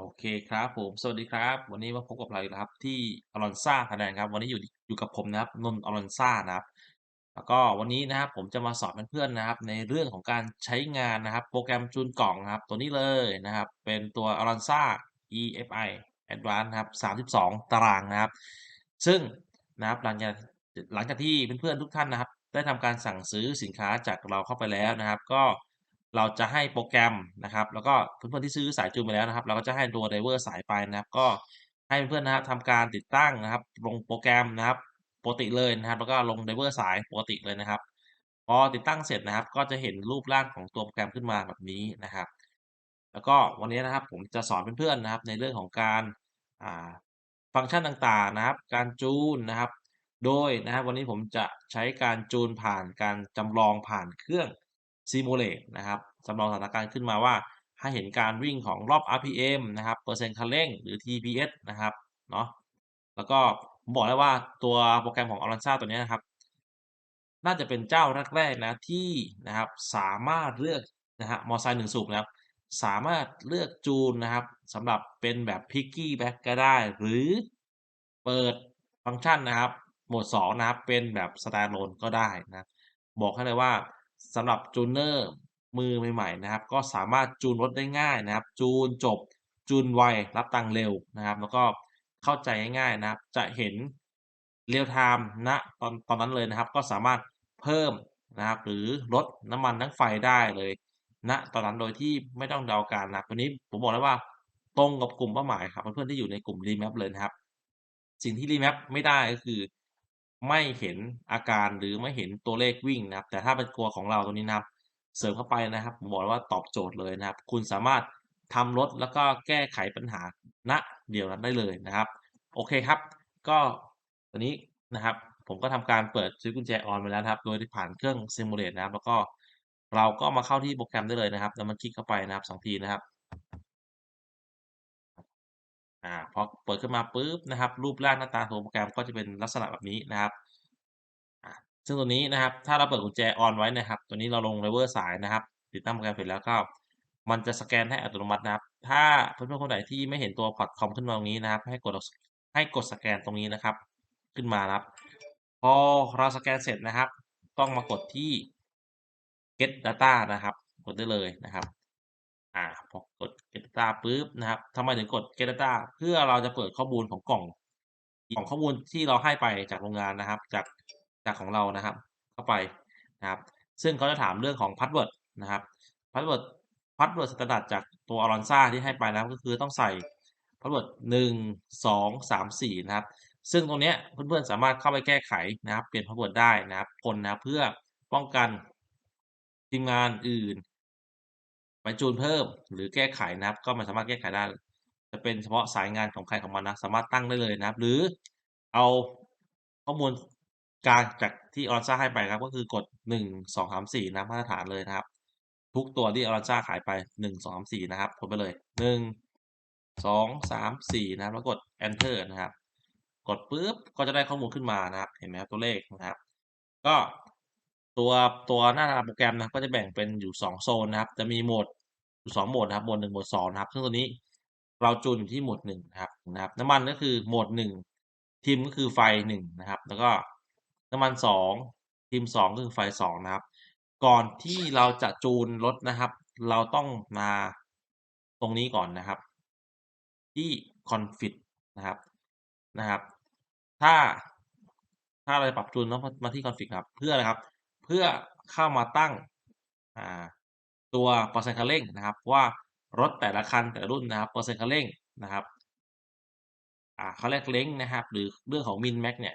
โอเคครับผม สวัสดีครับ วันนี้มาพบกับเราอีกแล้วครับที่ Alonza Thailand ครับ วันนี้อยู่อยู่กับผมนะครับนนท์ Alonza นะครับ แล้วก็วันนี้นะครับผมจะมาสอนเพื่อนๆนะครับ ในเรื่องของการใช้งานนะครับ โปรแกรมจูนกล่องนะครับ ตัวนี้เลยนะครับ เป็นตัว Alonza EFI Advanced ครับ 32 ตารางนะครับ ซึ่งนะครับหลังจากหลังจากที่เพื่อนๆทุกท่านนะครับ ได้ทำการสั่งซื้อสินค้าจากเราเข้าไปแล้วนะครับ ก็ เราจะให้โปรแกรมนะครับ แล้วก็เพื่อนๆที่ซื้อสายจูนไปแล้วนะครับ เราก็จะให้ตัวไดเวอร์สายไปนะครับ ก็ให้เพื่อนๆนะครับทำการติดตั้งนะครับ ลงโปรแกรมนะครับปกติเลยนะครับ แล้วก็ลงไดเวอร์สายปกติเลยนะครับ พอติดตั้งเสร็จนะครับ ก็จะเห็นรูปร่างของตัวโปรแกรมขึ้นมาแบบนี้นะครับ แล้วก็วันนี้นะครับผมจะสอนเพื่อนๆนะครับ ในเรื่องของการฟังก์ชันต่างๆนะครับ การจูนนะครับ โดยนะครับวันนี้ผมจะใช้การจูนผ่านการจำลองผ่านเครื่อง Simulate นะครับจำลองสถานการณ์ขึ้นมาว่าให้เห็นการวิ่งของรอบ RPM นะครับเปอร์เซ็นต์คันเร่งหรือ TPS นะครับเนาะแล้วก็ผมบอกได้ว่าตัวโปรแกรมของ Alanza ตัวนี้นะครับ น่าจะเป็นเจ้าแรกๆนะที่นะครับสามารถเลือกนะฮะมอไซค์หนึ่งสูบนะครับสามารถเลือกจูนนะครับสำหรับเป็นแบบ Piggyback ก็ได้ หรือเปิดฟังก์ชันนะครับ โหมด 2 นะครับ เป็นแบบ Standalone ก็ได้นะ บอกให้เลยว่า สำหรับจูนเนอร์มือใหม่ๆนะครับ ก็สามารถจูนรถได้ง่ายนะครับ จูนจบ จูนไวรับตังเร็วนะครับ แล้วก็เข้าใจง่ายๆนะครับ จะเห็นเรียลไทม์ณตอนตอนนั้นเลยนะครับ ก็สามารถเพิ่มนะครับ หรือลดน้ำมันทั้งไฟได้เลยณตอนนั้นโดยที่ไม่ต้องเดาการนะครับตัวนี้ผมบอกเลยว่าตรงกับกลุ่มเป้าหมายครับเพื่อนๆที่อยู่ในกลุ่ม Remap เลยนะครับ สิ่งที่ Remap ไม่ได้ก็คือ ไม่เห็นอาการหรือไม่เห็นตัวเลขวิ่งนะครับ แต่ถ้าเป็นตัวของเราตัวนี้นะครับ เสริมเข้าไปนะครับผมบอกว่าตอบโจทย์เลยนะครับ คุณสามารถทำรถแล้วก็แก้ไขปัญหาณเดียวนั้นได้เลยนะครับ โอเคครับ ก็ตอนนี้นะครับ ผมก็ทำการเปิดซื้อกุญแจออนไปแล้วครับ โดยที่ผ่านเครื่อง Simulate นะครับ แล้วก็เราก็มาเข้าที่โปรแกรมได้เลยนะครับ แล้วมันคลิกเข้าไปนะครับ2ทีนะครับ อ่าพอเปิดขึ้นมาปุ๊บนะครับ รูปร่างหน้าตาตัวโปรแกรมก็จะเป็นลักษณะแบบนี้นะครับอ่าซึ่งตัวนี้นะครับ ถ้าเราเปิดกุญแจออนไว้นะครับ ตัวนี้เราลงไดเวอร์สายนะครับ ติดตั้งโปรแกรมเสร็จแล้วก็ มันจะสแกนให้อัตโนมัตินะครับ ถ้าเพื่อนๆคนไหนที่ไม่เห็นตัวพอร์ตคอมขึ้นมาตรงนี้นะครับ ให้กดให้กดสแกนตรงนี้นะครับ ขึ้นมาครับ พอเราสแกนเสร็จนะครับ ต้องมากดที่ get data นะครับ กดได้เลยนะครับ อ่าพอกด get data ปุ๊บนะครับทำไมถึงกด get data เพื่อเราจะเปิดข้อมูลของกล่องของข้อมูลที่เราให้ไปจากโรงงานนะครับ จากจากของเรานะครับ เข้าไปนะครับ ซึ่งเขาจะถามเรื่องของ password นะครับ password password สแตนดาร์ดจากตัว Alonza ที่ให้ไปนะครับก็คือต้องใส่ password 1 2 3 4นะครับ ซึ่งตรงนี้เพื่อนๆสามารถเข้าไปแก้ไขนะครับ เปลี่ยน password ได้นะครับคนนะเพื่อป้องกันทีมงานอื่น ไปจูนเพิ่มหรือแก้ไขนะครับ ก็มันสามารถแก้ไขได้ จะเป็นเฉพาะสายงานของใครของมันนะ สามารถตั้งได้เลยนะครับ หรือเอาข้อมูลกางจากที่ Alonza ให้ไปครับ ก็คือกด 1 2 3 4นะมาตรฐานเลยนะครับ ทุกตัวที่ Alonza ขายไป 1 2 3 4 นะครับกดไปเลย 1 2 3 4 นะครับ แล้วกด enter นะครับ กดปุ๊บก็จะได้ข้อมูลขึ้นมานะครับ เห็นไหมครับตัวเลขนะครับ ก็ ตัว ตัวหน้าตาโปรแกรมนะครับก็จะแบ่งเป็นอยู่ 2 โซนนะครับ จะมีโหมดอยู่2โหมดนะครับโหมด1โหมด2นะครับ ซึ่งตัวนี้เราจูนอยู่ที่โหมด1นะครับนะครับน้ำมันก็คือโหมด1ทีมก็คือไฟ1นะครับ แล้วก็น้ำมัน 2 ทีม 2 ก็คือไฟ2นะครับ ก่อนที่เราจะจูนรถนะครับ เราต้องมาตรงนี้ก่อนนะครับ ที่ config นะครับนะครับ ถ้าถ้าเราจะปรับจูนต้องมาที่ config ครับเพื่ออะไรครับ พื่อเข้ามาตั้งตัวเปอร์เซ็นต์คันเร่งนะครับ ว่ารถแต่ละคันแต่ละรุ่นนะครับเปอร์เซ็นต์คันเร่งนะครับเขาเรียกเล้งนะครับ หรือเรื่องของมินแม็กเนี่ย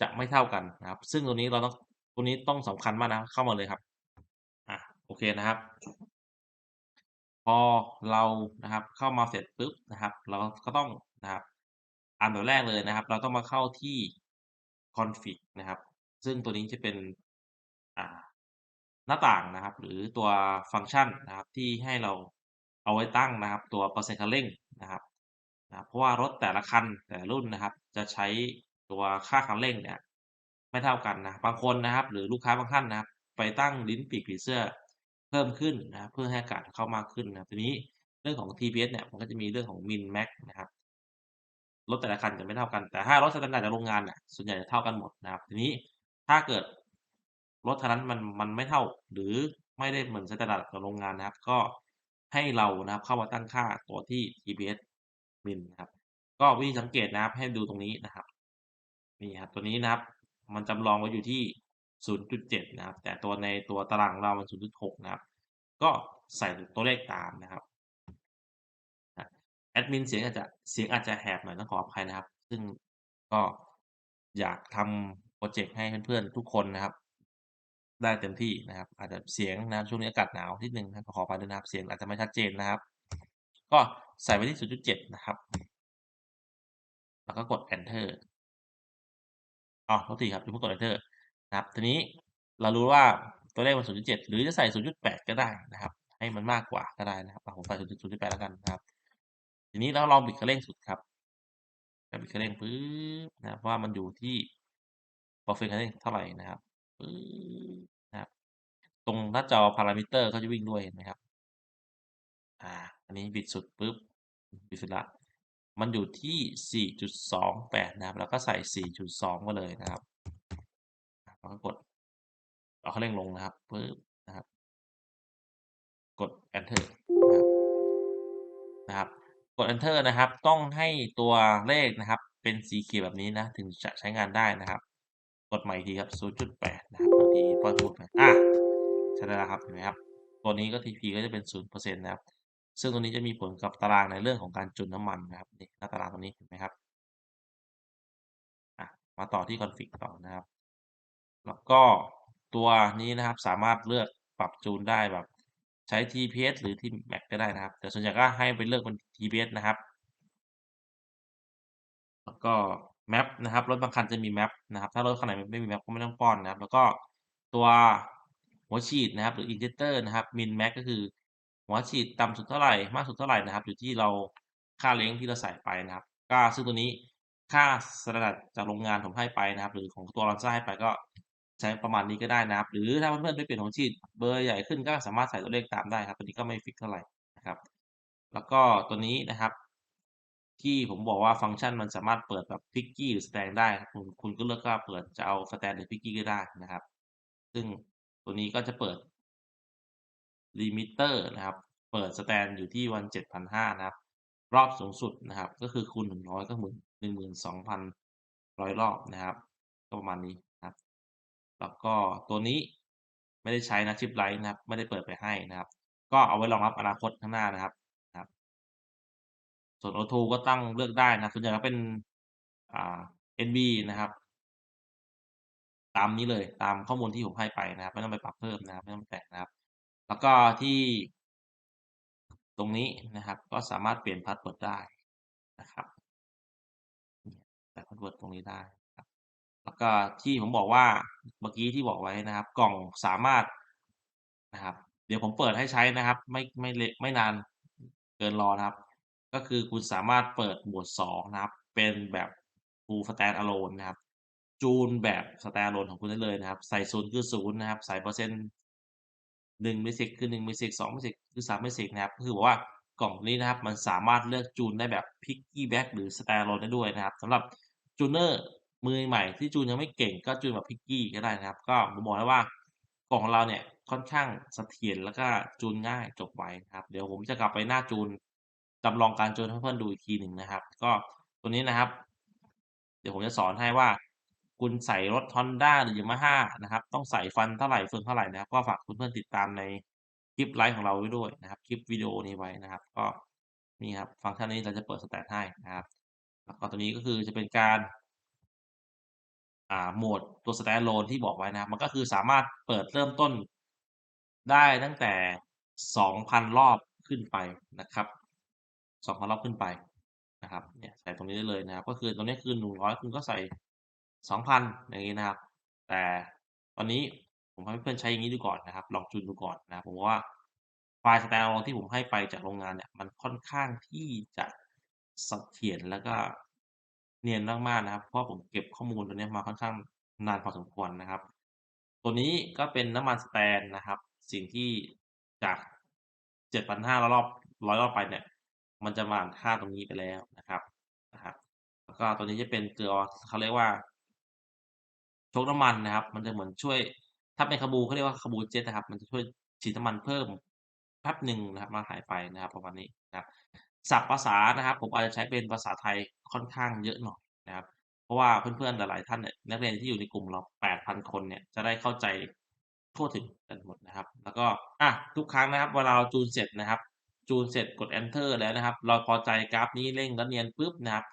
จะไม่เท่ากันนะครับ ซึ่งตัวนี้เราต้องตัวนี้ต้องสำคัญมากนะเข้ามาเลยครับอะโอเคนะครับ พอเรานะครับเข้ามาเสร็จปุ๊บนะครับ เราก็ต้องนะครับอันดับแรกเลยนะครับ เราต้องมาเข้าที่ config นะครับ ซึ่งตัวนี้จะเป็น หน้าต่างนะครับ หรือตัวฟังก์ชันนะครับ ที่ให้เราเอาไว้ตั้งนะครับ ตัวเปอร์เซ็นต์คันเร่งนะครับนะเพราะว่ารถแต่ละคันแต่ละรุ่นนะครับ จะใช้ตัวค่าคันเร่งเนี่ยไม่เท่ากันนะบางคนนะครับ หรือลูกค้าบางท่านนะครับ ไปตั้งลิ้นปีกผีเสื้อเพิ่มขึ้นนะเพื่อให้อากาศเข้ามากขึ้นนะทีนี้เรื่องของ TPS เนี่ยมันก็จะมีเรื่องของ Min Max นะครับรถแต่ละคันจะไม่เท่ากันแต่ถ้ารถสแตนดาร์ดจากโรงงานเนี่ยส่วนใหญ่จะเท่ากันหมดนะครับ ทีนี้ถ้าเกิด รถคันนั้นมันมันไม่เท่า หรือไม่ได้เหมือนสแตนดาร์ดจากโรงงานนะครับ ก็ให้เรานะครับเข้ามาตั้งค่าตัวที่ TPS Min นะครับ ก็วิธีสังเกตนะครับให้ดูตรงนี้นะครับนี่ครับตัวนี้นะครับ มันจำลองไว้อยู่ที่ 0.7 นะครับ แต่ตัวในตัวตารางเรามัน 0.6 นะครับ ก็ใส่ตัวเลขตามนะครับแอดมินเสียงอาจจะเสียงอาจจะแหบหน่อยต้องขออภัยนะครับ ซึ่งก็อยากทำพรเจกต์ให้เพื่อนๆทุกคนนะครับ ได้เต็มที่นะครับ อาจจะเสียงนะช่วงนี้อากาศหนาวนิดหนึ่งนะขออภัยด้วยนะครับเสียงอาจจะไม่ชัดเจนนะครับ ก็ใส่ไว้ที่ 0.7 นะครับ แล้วก็กด Enter อ้อโทษทีครับอย่าเพิ่งกด Enter นะครับ ทีนี้เรารู้ว่าตัวเลขมัน 0.7 หรือจะใส่ 0.8 ก็ได้นะครับ ให้มันมากกว่าก็ได้นะครับผมใส่ 0.8 แล้วกันนะครับ ทีนี้เราลองบิดคันเร่งสุดครับบิดคันเร่งปึ๊บนะครับว่ามันอยู่ที่ Perfect คันเร่งเท่าไหร่นะครับ ปึ๊บ นะครับ ตรงหน้าจอ Parameter ก็จะวิ่งด้วยเห็นไหมครับ?อ่า อันนี้บิดสุดปุ๊บ บิดสุดล้วมันอยู่ที่ 4.28 นะครับเราก็ใส่ 4.2มาเลยนะครับแล้วก็กดเอาคันเร่งลงนะครับปึ๊บนะครับ กด Enter นะครับ กด Enter นะครับ ต้องให้ตัวเลขนะครับ เป็นสีเขียวแบบนี้นะ ถึงจะใช้งานได้นะครับ กดใหม่อีกทีครับ 0.8 นะครับบางทีป้อนพูดไปอาใช้ได้แล้วครับเห็นไหมครับ?ตัวนี้ก็ TP ก็จะเป็น 0%นะครับ ซึ่งตัวนี้จะมีผลกับตารางในเรื่องของการจุนน้ำมันนะครับนี่หน้าตารางตรงนี้เห็นไหมครับ?อะมาต่อที่ Config ต่อนะครับ แล้วก็ตัวนี้นะครับสามารถเลือกปรับจูนได้แบบใช้ TPS หรือ Tmax ก็ได้นะครับ แต่ส่วนใหญ่ก็ให้ไปเลือกเป็น TPS นะครับ แล้วก็ Map นะครับรถบางคันจะมี Map นะครับถ้ารถคันไหนไม่มี Map ก็ไม่ต้องป้อนนะครับ แล้วก็ตัวหัวฉีดนะครับ หรือ Injector นะครับ Min Max ก็คือหัวฉีดต่ำสุดเท่าไหร่มากสุดเท่าไหร่นะครับ อยู่ที่เราค่าเล้งที่เราใส่ไปนะครับ ก็ซึ่งตัวนี้ค่าสแตนดาร์ดจากโรงงานผมให้ไปนะครับ หรือของตัว Avanza ให้ไปก็ใช้ประมาณนี้ก็ได้นะครับ หรือถ้าเพื่อนๆไปเปลี่ยนหัวฉีดเบอร์ใหญ่ขึ้นก็สามารถใส่ตัวเลขตามได้ครับตัวนี้ก็ไม่ฟิกเท่าไหร่นะครับ แล้วก็ตัวนี้นะครับ ที่ผมบอกว่าฟังก์ชันมันสามารถเปิดแบบ Picky หรือ Stand ได้ คุณคุณก็เลือกว่าเปิดจะเอา Stand หรือ Picky ก็ได้นะครับ ซึ่งตัวนี้ก็จะเปิดลิมิเตอร์นะครับ เปิด Stand อยู่ที่17,500นห้านะครับ รอบสูงสุดนะครับ ก็คือคูณ100ก็หมื่น12,100รอบนะครับ ก็ประมาณนี้นะครับ แล้วก็ตัวนี้ไม่ได้ใช้นะ Chip Light นะครับ ไม่ได้เปิดไปให้นะครับ ก็เอาไว้รองรับอนาคตข้างหน้านะครับ ส่วน Auto ก็ตั้งเลือกได้นะส่วนใหญ่ก็เป็นอ่า NB นะครับ ตามนี้เลยตามข้อมูลที่ผมให้ไปนะครับ ไม่ต้องไปปรับเพิ่มนะครับไม่ต้องแตะนะครับ แล้วก็ที่ตรงนี้นะครับ ก็สามารถเปลี่ยนพาสเวิร์ดได้นะครับใส่พาสเวิร์ดตรงนี้ได้ครับแล้วก็ที่ผมบอกว่าเมื่อกี้ที่บอกไว้นะครับ กล่องสามารถนะครับ เดี๋ยวผมเปิดให้ใช้นะครับ ไม่ไม่เลไม่นานเกินรอนะครับ ก็คือคุณสามารถเปิดหมวด 2 นะครับ เป็นแบบ Full Standalone นะครับ จูนแบบ Standalone ของคุณได้เลยนะครับ ใส่0คือ0นะครับ ใส่เปอร์เซ็นต์1 Millisecond คือ1 Millisecond 2 Millisecond คือ3 Millisecond นะครับคือบอกว่ากล่องนี้นะครับ มันสามารถเลือกจูนได้แบบ Piggyback หรือ Standalone ได้ด้วยนะครับสำหรับจูเนอร์มือใหม่ที่จูนยังไม่เก่งก็จูนแบบ Piggy ก็ได้นะครับ ก็ผมบอกแล้วว่ากล่องของเราเนี่ยค่อนข้างเสถียรแล้วก็จูนง่ายจบไวนะครับ เดี๋ยวผมจะกลับไปหน้าจูน จำลองการโจนให้เพื่อนดูอีกทีหนึ่งนะครับ ก็ตัวนี้นะครับ เดี๋ยวผมจะสอนให้ว่า คุณใส่รถ Honda หรือ Yamaha นะครับ ต้องใส่ฟันเท่าไหรเฟืองเท่าไหร่นะครับ ก็ฝากเพื่อนๆติดตามในคลิปไลฟ์ของเราไว้ด้วยนะครับ คลิปวิดีโอนี้ไว้นะครับ ก็นี่ครับ ฟังก์ชันนี้เราจะเปิด Stat ให้นะครับแล้วก็ตัวนี้ก็คือจะเป็นการอ่าโหมดตัว Standalone ที่บอกไว้นะครับมันก็คือสามารถเปิดเริ่มต้นได้ตั้งแต่ 2,000 รอบขึ้นไปนะครับ 2,000รอบขึ้นไปนะครับเนี่ยใส่ตรงนี้ได้เลยนะครับ ก็คือตรงนี้คือ100คุณก็ใส่2,000อย่างงี้นะครับ แต่ตอนนี้ผมให้เพื่อนใช้อย่างงี้ดูก่อนนะครับ ลองจูนดูก่อนนะครับผมว่าไฟล์ Standalone ที่ผมให้ไปจากโรงงานเนี่ยมันค่อนข้างที่จะสเสถียรแล้วก็เนียนมากๆนะครับ เพราะผมเก็บข้อมูลตัวนี้มาค่อนข้างนานพอสมควรนะครับ ตัวนี้ก็เป็นน้ำมัน Stand นะครับ สิ่งที่จาก 7,500รอบ100รอบไปเนี่ย มันจะว่านค่าตรงนี้ไปแล้วนะครับนะครับ แล้วก็ตัวนี้จะเป็นเกลือเขาเรียกว่าชกน้ำมันนะครับ มันจะเหมือนช่วย ถ้าเป็น Carbu เขาเรียกว่า Carbu Jet นะครับ มันจะช่วยฉีดน้ำมันเพิ่มแป๊บหนึ่งนะครับแล้วหายไปนะครับประมาณนี้นะครับศัพท์ภาษานะครับ ผมอาจจะใช้เป็นภาษาไทยค่อนข้างเยอะหน่อยนะครับ เพราะว่าเพื่อนๆหลายๆท่านเนี่ยนักเรียนที่อยู่ในกลุ่มเรา 8,000 คนเนี่ยจะได้เข้าใจทั่วถึงกันหมดนะครับ แล้วก็อะทุกครั้งนะครับเวลาเราจูนเสร็จนะครับ จูนเสร็จกด Enter แล้วนะครับ เราพอใจกราฟนี้เร่งแล้วเนียนปุ๊บนะครับ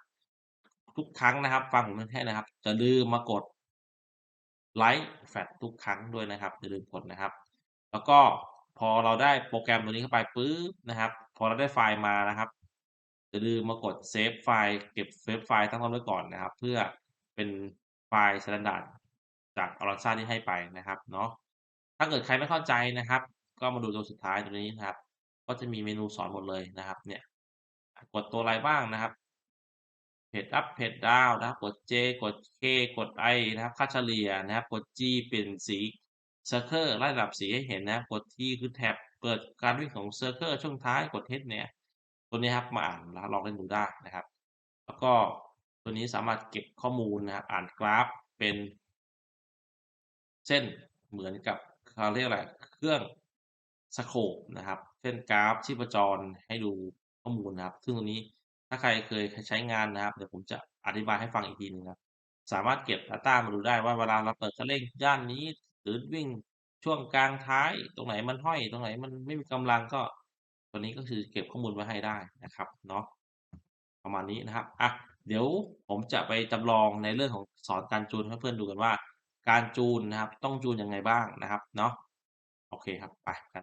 ทุกครั้งนะครับ ฟังผมให้นะครับอย่าลืมมากดไลก์แฟลทุกครั้งด้วยนะครับอย่าลืมกดนะครับ แล้วก็พอเราได้โปรแกรมตัวนี้เข้าไปปุ๊บนะครับ พอเราได้ไฟล์มานะครับอย่าลืมมากดเซฟไฟล์เก็บเซฟไฟล์ตั้งต้นไว้ก่อนนะครับ เพื่อเป็นไฟล์สแตนดาร์ดจาก Avanza ที่ให้ไปนะครับเนาะถ้าเกิดใครไม่เข้าใจนะครับ ก็มาดูตัวสุดท้ายตรงนี้นะครับ ก็จะมีเมนูสอนหมดเลยนะครับเนี่ยกดตัวอะไรบ้างนะครับเพจ up เพจ down นะครับกด J กด K กด I นะครับค่าเฉลี่ยนะครับกด G เปลี่ยนสี Circle ไล่ระดับสีให้เห็นนะครับกด T คือแท็บเปิดการวิ่งของ Circle ช่วงท้ายกด H เนี่ยตัวนี้ครับมาอ่านแล้วลองเล่นดูได้นะครับ แล้วก็ตัวนี้สามารถเก็บข้อมูลนะครับอ่านกราฟเป็นเช่นเหมือนกับเขาเรียกอะไรเครื่องสโคปนะครับ ช่นกราฟชีพจรให้ดูข้อมูลนะครับ ซึ่งตรงนี้ถ้าใครเคยใช้งานนะครับ เดี๋ยวผมจะอธิบายให้ฟังอีกทีหนึ่งครับสามารถเก็บ Data มาดูได้ว่าเวลาเราเปิดคันเร่งย่านนี้ หรือวิ่งช่วงกลางท้ายตรงไหนมันห้อยตรงไหนมันไม่มีกำลังก็ ตัวนี้ก็คือเก็บข้อมูลไว้ให้ได้นะครับเนาะประมาณนี้นะครับอะเดี๋ยวผมจะไปจำลองในเรื่องของสอนการจูนให้เพื่อนๆดูกันว่า การจูนนะครับ ต้องจูนยังไงบ้างนะครับเนาะโอเคครับไปกัน